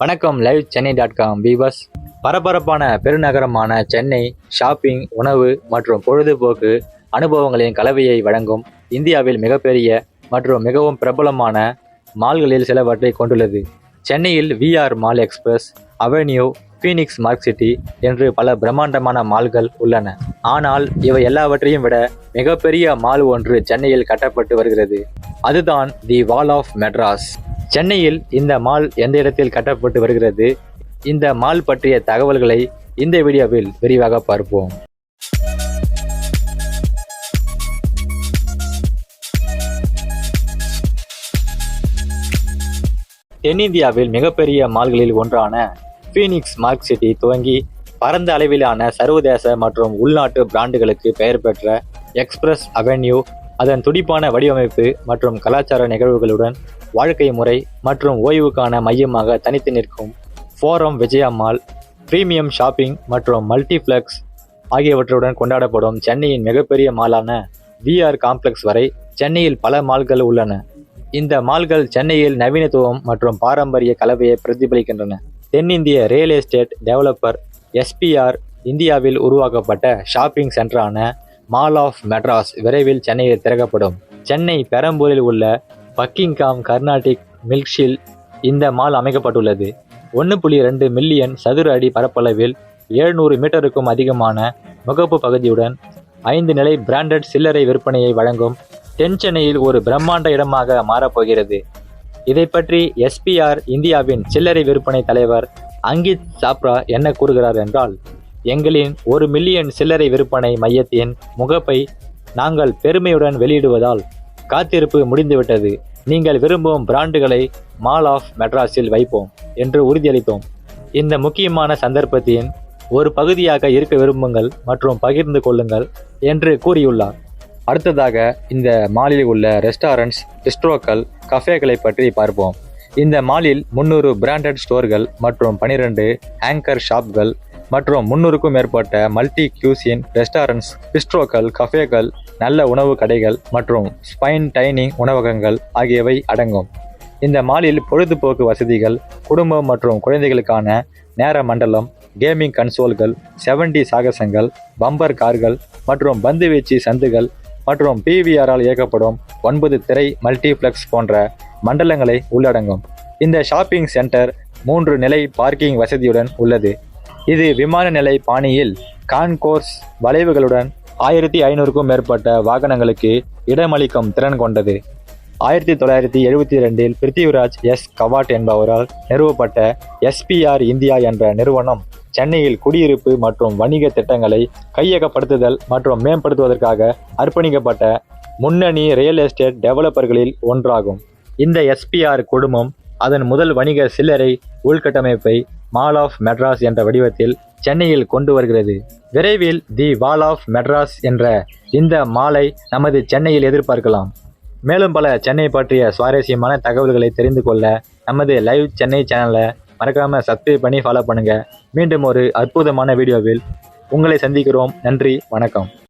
வணக்கம் live Chennai dot com பீபஸ் பரபரப்பான பெருநகரமான சென்னை ஷாப்பிங் உணவு மற்றும் பொழுதுபோக்கு அனுபவங்களின் கலவையை வழங்கும் இந்தியாவில் மிகப்பெரிய மற்றும் மிகவும் பிரபலமான மால்களில் சிலவற்றை கொண்டுள்ளது. சென்னையில் VR mall Express Avenue Phoenix Market City என்று பல பிரம்மாண்டமான மால்கள் உள்ளன. ஆனால் இவை எல்லாவற்றையும் விட மிகப்பெரிய மால் ஒன்று சென்னையில் கட்டப்பட்டு வருகிறது. அதுதான் தி வால் ஆஃப் மெட்ராஸ். சென்னையில் இந்த மால் எந்த இடத்தில் கட்டப்பட்டு வருகிறது? இந்த மால் பற்றிய தகவல்களை இந்த வீடியோவில் விரிவாக பார்ப்போம். தென்னிந்தியாவில் மிகப்பெரிய மால்களில் ஒன்றான ஃபீனிக்ஸ் மார்க் சிட்டி துவங்கி பரந்த அளவிலான சர்வதேச மற்றும் உள்நாட்டு பிராண்டுகளுக்கு பெயர் பெற்ற எக்ஸ்பிரஸ் அவென்யூ அதன் துடிப்பான வடிவமைப்பு மற்றும் கலாச்சார நிகழ்வுகளுடன் வாழ்க்கை முறை மற்றும் ஓய்வுக்கான மையமாக தனித்து நிற்கும் Forum Vijaya mall premium shopping மற்றும் மல்டிப்ளெக்ஸ் ஆகியவற்றுடன் கொண்டாடப்படும் சென்னையின் மிகப்பெரிய மாலான விஆர் காம்ப்ளெக்ஸ் வரை சென்னையில் பல மால்கள் உள்ளன. இந்த மால்கள் சென்னையில் நவீனத்துவம் மற்றும் பாரம்பரிய கலவையை பிரதிபலிக்கின்றன. தென்னிந்திய ரியல் எஸ்டேட் டெவலப்பர் எஸ்பிஆர் இந்தியாவில் உருவாக்கப்பட்ட ஷாப்பிங் சென்டரான மால் ஆஃப் மெட்ராஸ் விரைவில் சென்னையில் திறக்கப்படும். சென்னை பெரம்பூரில் உள்ள பக்கிங்காம் கர்நாடிக் மில்க்ஷில் இந்த மால் அமைக்கப்பட்டுள்ளது. ஒன்று புள்ளி ரெண்டு மில்லியன் சதுர அடி பரப்பளவில் எழுநூறு மீட்டருக்கும் அதிகமான முகப்பு பகுதியுடன் ஐந்து நிலை பிராண்டட் சில்லறை விற்பனையை வழங்கும் தென் சென்னையில் ஒரு பிரம்மாண்ட இடமாக மாறப்போகிறது. இதை பற்றி எஸ்பிஆர் இந்தியாவின் சில்லறை விற்பனை தலைவர் அங்கித் சாப்ரா என்ன கூறுகிறார் என்றால் எங்களின் ஒரு மில்லியன் சில்லறை விற்பனை மையத்தின் முகப்பை நாங்கள் பெருமையுடன் வெளியிடுவதால் காத்திருப்பு முடிந்துவிட்டது. நீங்கள் விரும்பும் பிராண்டுகளை மால் ஆஃப் மெட்ராஸில் வைப்போம் என்று உறுதியளித்தோம். இந்த முக்கியமான சந்தர்ப்பத்தின் ஒரு பகுதியாக இருக்க விரும்புங்கள் மற்றும் பகிர்ந்து கொள்ளுங்கள் என்று கூறியுள்ளார். அடுத்ததாக இந்த மாலில் உள்ள ரெஸ்டாரண்ட்ஸ் டிஸ்ட்ரோக்கள் கஃபேக்களை பற்றி பார்ப்போம். இந்த மாலில் முந்நூறு பிராண்டட் ஸ்டோர்கள் மற்றும் பனிரெண்டு ஆங்கர் ஷாப்கள் மற்றும் முன்னூறுக்கும் மேற்பட்ட மல்டி கியூசியன் ரெஸ்டாரண்ட்ஸ் பிஸ்ட்ரோக்கள் கஃபேக்கள் நல்ல உணவு கடைகள் மற்றும் ஸ்பைன் டைனிங் உணவகங்கள் ஆகியவை அடங்கும். இந்த மாலில் பொழுதுபோக்கு வசதிகள் குடும்பம் மற்றும் குழந்தைகளுக்கான நேர மண்டலம் கேமிங் கன்சோல்கள் செவன்டி சாகசங்கள் பம்பர் கார்கள் மற்றும் பந்துவீச்சு சந்துகள் மற்றும் பிவிஆரால் இயக்கப்படும் ஒன்பது திரை மல்டிப்ளெக்ஸ் போன்ற மண்டலங்களை உள்ளடங்கும். இந்த ஷாப்பிங் சென்டர் மூன்று நிலை பார்க்கிங் வசதியுடன் உள்ளது. இது விமான நிலை பாணியில் கான்கோர்ஸ் வளைவுகளுடன் ஆயிரத்தி ஐநூறுக்கும் மேற்பட்ட வாகனங்களுக்கு இடமளிக்கும் திறன் கொண்டது. ஆயிரத்தி தொள்ளாயிரத்தி எழுபத்தி ரெண்டில் பிருத்திவிராஜ் எஸ். கவாட் என்பவரால் நிறுவப்பட்ட எஸ்பிஆர் இந்தியா என்ற நிறுவனம் சென்னையில் குடியிருப்பு மற்றும் வணிக திட்டங்களை கையகப்படுத்துதல் மற்றும் மேம்படுத்துவதற்காக அர்ப்பணிக்கப்பட்ட முன்னணி ரியல் எஸ்டேட் டெவலப்பர்களில் ஒன்றாகும். இந்த எஸ்பிஆர் குழுமம் அதன் முதல் வணிக சில்லறை உள்கட்டமைப்பை மால் ஆஃப் மெட்ராஸ் என்ற வடிவத்தில் சென்னையில் கொண்டு வருகிறது. விரைவில் தி வால் ஆஃப் மெட்ராஸ் என்ற இந்த மாலை நமது சென்னையில் எதிர்பார்க்கலாம். மேலும் பல சென்னை பற்றிய சுவாரஸ்யமான தகவல்களை தெரிந்து கொள்ள நமது லைவ் சென்னை சேனலை மறக்காமல் சப்ஸ்கிரைப் பண்ணி ஃபாலோ பண்ணுங்கள் மீண்டும் ஒரு அற்புதமான வீடியோவில் உங்களை சந்திக்கிறோம். நன்றி வணக்கம்.